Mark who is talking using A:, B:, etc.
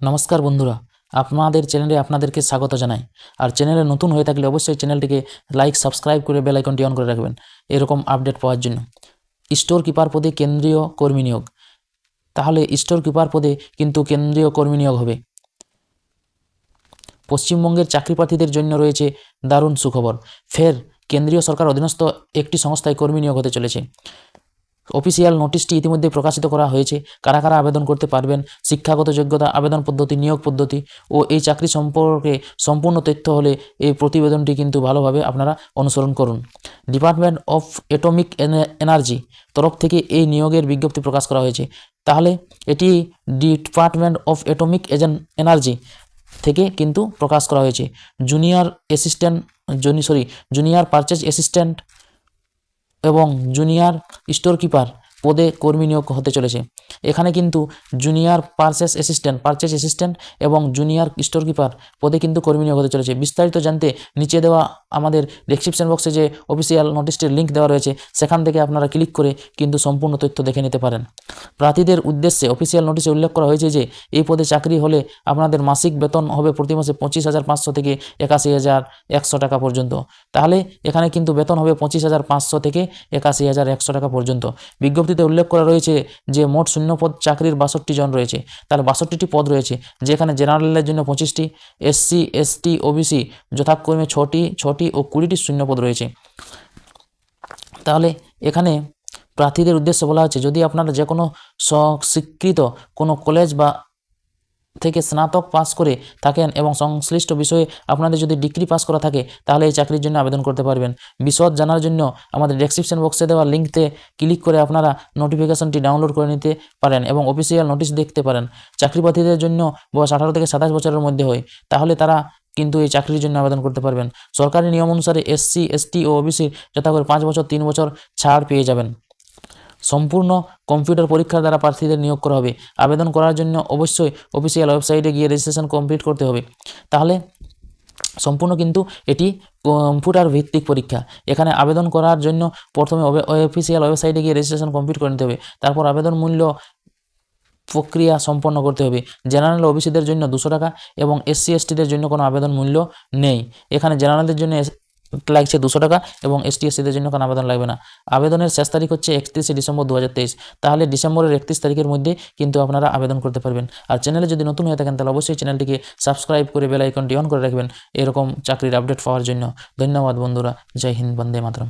A: নমস্কার বন্ধুরা, আপনাদের চ্যানেলে আপনাদেরকে স্বাগত জানাই। আর চ্যানেলে নতুন হয়ে থাকলে অবশ্যই চ্যানেলটিকে লাইক, সাবস্ক্রাইব করে বেল আইকনটি অন করে রাখবেন, এরকম আপডেট পাওয়ার জন্য। স্টোর কিপার পদে কেন্দ্রীয় কর্মী নিয়োগ। তাহলে স্টোর কিপার পদে কিন্তু কেন্দ্রীয় কর্মী নিয়োগ হবে। পশ্চিমবঙ্গের চাকরি প্রার্থীদের জন্য রয়েছে দারুণ সুখবর। ফের কেন্দ্রীয় সরকার অধীনস্থ একটি সংস্থায় কর্মী নিয়োগ হতে চলেছে। অফিসিয়াল নোটিশটি ইতিমধ্যে প্রকাশিত করা হয়েছে। কারা কারা আবেদন করতে পারবেন? শিক্ষাগত যোগ্যতা, আবেদন পদ্ধতি, নিয়োগ পদ্ধতি ও এই চাকরি সম্পর্কে সম্পূর্ণ তথ্য হলে এই প্রতিবেদনটি কিন্তু ভালোভাবে আপনারা অনুসরণ করুন। ডিপার্টমেন্ট অফ অ্যাটমিক এনার্জি তরফ থেকে এই নিয়োগের বিজ্ঞপ্তি প্রকাশ করা হয়েছে। তাহলে এটি ডিপার্টমেন্ট অফ অ্যাটমিক এনার্জি থেকে কিন্তু প্রকাশ করা হয়েছে। Junior assistant sorry junior purchase assistant এবং জুনিয়র স্টোর কিপার পদে কর্মী নিয়োগ হতে চলেছে। এখানে কিন্তু junior purchase assistant purchase assistant এবং জুনিয়র স্টোর কিপার পদে কিন্তু কর্মী নিয়োগ হতে চলেছে। বিস্তারিত জানতে নিচে দেওয়া আমাদের ডেসক্রিপশন বক্সে যে অফিসিয়াল নোটিশটির লিঙ্ক দেওয়া রয়েছে, সেখান থেকে আপনারা ক্লিক করে কিন্তু সম্পূর্ণ তথ্য দেখে নিতে পারেন। প্রার্থীদের উদ্দেশ্যে অফিসিয়াল নোটিশে উল্লেখ করা হয়েছে যে, এই পদে চাকরি হলে আপনাদের মাসিক বেতন হবে প্রতি মাসে পঁচিশ হাজার পাঁচশো থেকে একাশি হাজার একশো টাকা পর্যন্ত। তাহলে এখানে কিন্তু বেতন হবে পঁচিশ হাজার পাঁচশো থেকে একাশি হাজার একশো টাকা পর্যন্ত। বিজ্ঞপ্তিতে উল্লেখ করা রয়েছে যে, মোট শূন্য পদ চাকরির বাষট্টি জন রয়েছে। তাহলে বাষট্টিটি পদ রয়েছে, যেখানে জেনারেলের জন্য পঁচিশটি, এসসি, এসটি, ওবিসি, যথাক্রমে ছটি ছটি ও কুড়িটি শূন্যপদ রয়েছে। তাহলে এখানে প্রার্থীদের উদ্দেশ্যে বলা হচ্ছে, যদি আপনারা যে কোনো স্বীকৃত কোনো কলেজ বা থেকে স্নাতক পাস করে থাকেন এবং সংশ্লিষ্ট বিষয়ে আপনাদের যদি ডিগ্রি পাস করা থাকে, তাহলে এই চাকরির জন্য আবেদন করতে পারবেন। বিশদ জানার জন্য আমাদের ডেসক্রিপশন বক্সে দেওয়া লিঙ্কতে ক্লিক করে আপনারা নোটিফিকেশনটি ডাউনলোড করে নিতে পারেন এবং অফিসিয়াল নোটিশ দেখতে পারেন। চাকরি প্রার্থীদের জন্য বয়স আঠারো থেকে সাতাশ বছরের মধ্যে হয়। তাহলে তারা কিন্তু এই চাকরির জন্য আবেদন করতে পারবেন। সরকারি নিয়ম অনুসারে এসসি, এসটি ও ওবিসির যথা করে পাঁচ বছর, তিন বছর ছাড় পেয়ে যাবেন। সম্পূর্ণ কম্পিউটার পরীক্ষার দ্বারা প্রার্থীদের নিয়োগ করা হবে। আবেদন করার জন্য অবশ্যই অফিসিয়াল ওয়েবসাইটে গিয়ে রেজিস্ট্রেশন কমপ্লিট করতে হবে। তাহলে সম্পূর্ণ কিন্তু এটি কম্পিউটার ভিত্তিক পরীক্ষা। এখানে আবেদন করার জন্য প্রথমে অফিসিয়াল ওয়েবসাইটে গিয়ে রেজিস্ট্রেশন কমপ্লিট করে নিতে হবে। তারপর আবেদন মূল্য প্রক্রিয়া সম্পন্ন করতে হবে। জেনারেল ওবিসিদের জন্য দুশো টাকা এবং এসসি এসটিদের জন্য কোনো আবেদন মূল্য নেই। এখানে জেনারেলদের জন্য লাগছে দুশো টাকা এবং এস এসটি এসসিদের জন্য কোনো আবেদন লাগবে না। আবেদনের শেষ তারিখ হচ্ছে একত্রিশে ডিসেম্বর দু হাজার তেইশ। তাহলে ডিসেম্বরের একত্রিশ তারিখের মধ্যে কিন্তু আপনারা আবেদন করতে পারবেন। আর চ্যানেলে যদি নতুন হয়ে থাকেন, তাহলে অবশ্যই চ্যানেলটিকে সাবস্ক্রাইব করে বেল আইকনটি অন করে রাখবেন। এরকম চাকরির আপডেট পাওয়ার জন্য। ধন্যবাদ বন্ধুরা। জয় হিন্দ, বন্দে মাতরম।